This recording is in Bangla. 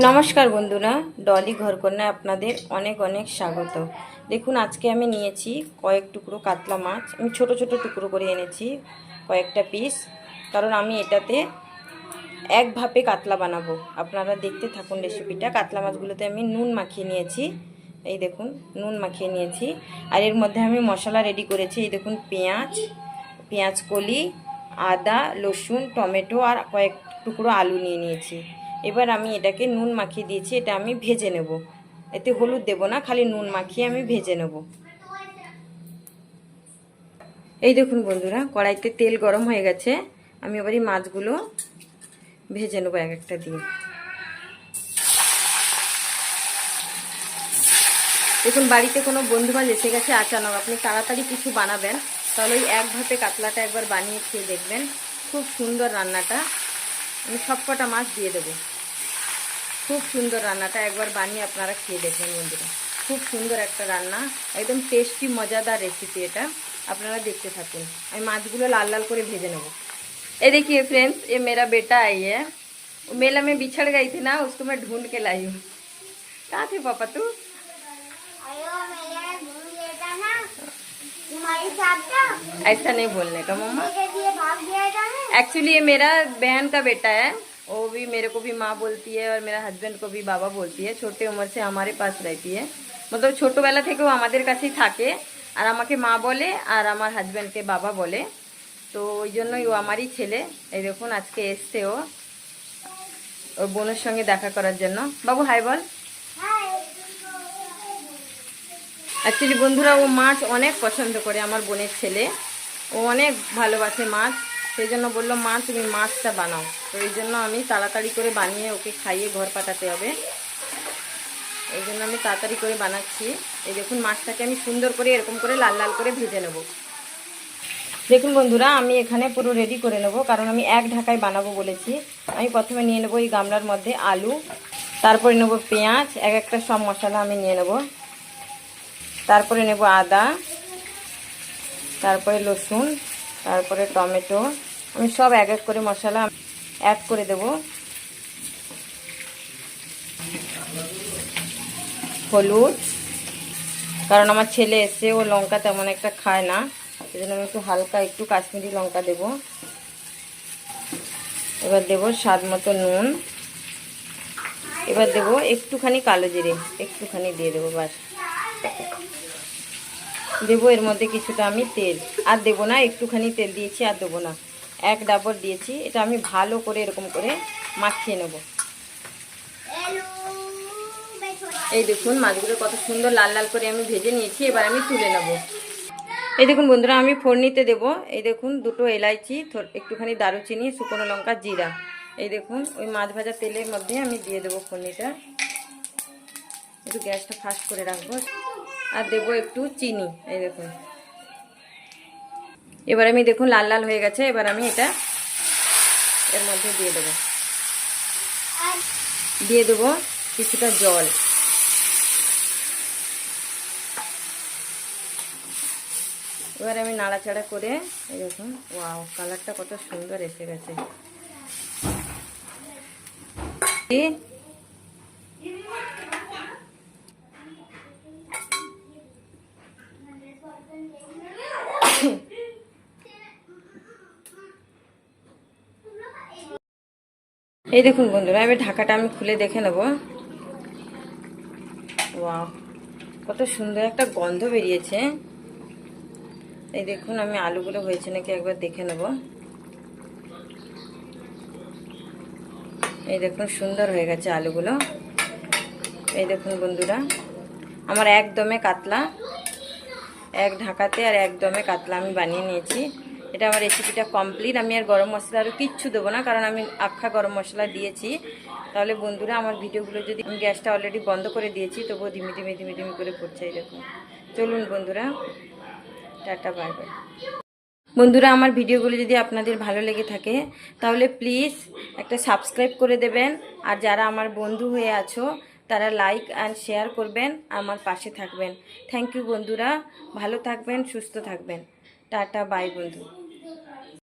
নমস্কার বন্ধুরা, ডলি ঘরকন্যায় আপনাদের অনেক অনেক স্বাগত। দেখুন, আজকে আমি নিয়েছি কয়েক টুকরো কাতলা মাছ। আমি ছোট ছোট টুকরো করে এনেছি, কয়েকটা পিস কারণ আমি এটাতে এক ভাপে কাতলা বানাবো। আপনারা দেখতে থাকুন রেসিপিটা কাতলা মাছগুলোতে আমি নুন মাখিয়ে নিয়েছি। এই দেখুন, নুন মাখিয়ে নিয়েছি। আর এর মধ্যে আমি মশলা রেডি করেছি। এই দেখুন, পেঁয়াজ পেঁয়াজ কলি, আদা, রসুন, টমেটো আর কয়েক টুকরো আলু নিয়ে নিয়েছি। এবার আমি এটাকে নুন মাখিয়ে দিয়েছি, এটা আমি ভেজে নেব। এতে হলুদ দেব না, খালি নুন মাখিয়ে আমি ভেজে নেব। এই দেখুন বন্ধুরা, কড়াইতে তেল গরম হয়ে গেছে, আমি এবার এই মাছগুলো ভেজে নেব এক একটা দিয়ে। দেখুন, বাড়িতে কোনো বন্ধুবাজ এসে গেছে আচানক, আপনি তাড়াতাড়ি কিছু বানাবেন, তাহলে ওই এক ভাপে কাতলাটা একবার বানিয়ে খেয়ে দেখবেন, খুব সুন্দর রান্নাটা। আমি সব কটা মাছ দিয়ে দেবো। খুব সুন্দর রান্নাটা একবার বানিয়ে আপনারা খেয়ে দেখবেন বন্ধুরা খুব সুন্দর একটা রান্না একদম টেস্টি মজাদার রেসিপি এটা আপনারা দেখতে থাকুন আমি মাছগুলো লাল লাল করে ভেজে নেব ये देखिए फ्रेंड्स ये मेरा बेटा आई है वो मेला में बिछड़ गई थी ना उसको मैं ढूंढ के लाई हूँ कहाँ थे पापा तू अयो मेरे भूल गया था ना तुम्हारी साथ था ऐसा नहीं बोलने का मम्मा मेरे लिए भाग गया था ना एक्चुअली ये मेरा बहन का बेटा है वो भी मेरे को भी माँ बोलती है और मेरा हस्बैंड को भी बाबा बोलती है छोटे उम्र से हमारे पास रहती है मतलब ছোটবেলা থেকে ও আমাদের কাছেই থাকে আর আমাকে মা বলে আর আমার হাজব্যান্ডকে বাবা বলে তো ওই জন্যই ও আমারই ছেলে এই দেখুন আজকে এসছে ও ওর বোনের সঙ্গে দেখা করার জন্য বাবু হাই বল অ্যাকচুয়ালি বন্ধুরা ও মাছ অনেক পছন্দ করে আমার বোনের ছেলে ও অনেক ভালোবাসে মাছ সেই জন্য বলল, মা, তুমি মাছটা বানাও। তো এই জন্য আমি তাড়াতাড়ি করে বানিয়ে ওকে খাইয়ে ঘর পাঠাতে হবে। এই জন্য আমি তাড়াতাড়ি করে বানাচ্ছি। এই দেখুন, মাছটাকে আমি সুন্দর করে এরকম করে লাল লাল করে ভেজে নেব। দেখুন বন্ধুরা, আমি এখানে পুরো রেডি করে নেব, কারণ আমি এক ঢাকায় বানাবো বলেছি। আমি প্রথমে নিয়ে নেব এই গামলার মধ্যে আলু, তারপরে নেব পেঁয়াজ, এক একটা সব মশলা আমি নিয়ে নেব। তারপরে নেব আদা, তারপরে রসুন তারপরে টমেটো। আমি সব এক এক করে মশলা অ্যাড করে দেব। হলুদ। কারণ আমার ছেলে এসে ও লঙ্কা তেমন একটা খায় না সেই জন্য আমি একটু হালকা একটু কাশ্মীরি লঙ্কা দেব। এবার দেব স্বাদ মতো নুন। এবার দেব একটুখানি কালো জিরে, একটুখানি দিয়ে দেবো বাস। দেবো, এর মধ্যে কিছুটা আমি তেল। আর দেবো না, একটুখানি তেল দিয়েছি আর দেবো না। এক ডাবর দিয়েছি, এটা আমি ভালো করে এরকম করে মাখিয়ে নেব। এই দেখুন, মাছগুলো কত সুন্দর লাল লাল করে আমি ভেজে নিয়েছি, এবার আমি তুলে নেব। এই দেখুন বন্ধুরা, আমি ফোড়নিতে দেবো। এই দেখুন, দুটো এলাইচি একটুখানি দারুচিনি, শুকনো লঙ্কা, জিরা। এই দেখুন, ওই মাছ ভাজা তেলের মধ্যে আমি দিয়ে দেবো ফোড়নিটা। একটু গ্যাসটা ফাস্ট করে রাখব। আর দেবো একটু চিনি, এই দেখুন। এবার আমি দেখুন লাল লাল হয়ে গেছে, এবার আমি এটা এর মধ্যে দিয়ে দেবো। দিয়ে দেবো কিছুটা জল। এবার আমি নাড়াচাড়া করে দেখুন, ওয়াও, কালারটা কত সুন্দর এসে গেছে। এই দেখুন বন্ধুরা এবার ঢাকাটা আমি খুলে দেখে নেব। কত সুন্দর একটা গন্ধ বেরিয়েছে। এই দেখুন, আমি আলুগুলো হয়েছে নাকি একবার দেখে নেব। এই দেখুন, সুন্দর হয়ে গেছে আলুগুলো। এই দেখুন বন্ধুরা, আমার একদমে কাতলা। এক ঢাকাতে আর একদমে কাতলা আমি বানিয়ে নিয়েছি। এটা আমার রেসিপিটা কমপ্লিট আমি আর গরম মশলা আরও কিচ্ছু দেবো না, কারণ আমি আখা গরম মশলা দিয়েছি। তাহলে বন্ধুরা, আমার ভিডিওগুলো যদি আমি গ্যাসটা অলরেডি বন্ধ করে দিয়েছি, তবুও ধিমি ধিমি ধিমি ধিমি করে এই দেখুন চলুন বন্ধুরা, টাটা, বাই বাই। বন্ধুরা, আমার ভিডিওগুলো যদি আপনাদের ভালো লেগে থাকে, তাহলে প্লিজ একটা সাবস্ক্রাইব করে দেবেন। আর যারা আমার বন্ধু হয়ে আছো তারা লাইক অ্যান্ড শেয়ার করবেন, আমার পাশে থাকবেন। থ্যাংক ইউ বন্ধুরা, ভালো থাকবেন, সুস্থ থাকবেন। টাটা বাই বন্ধু।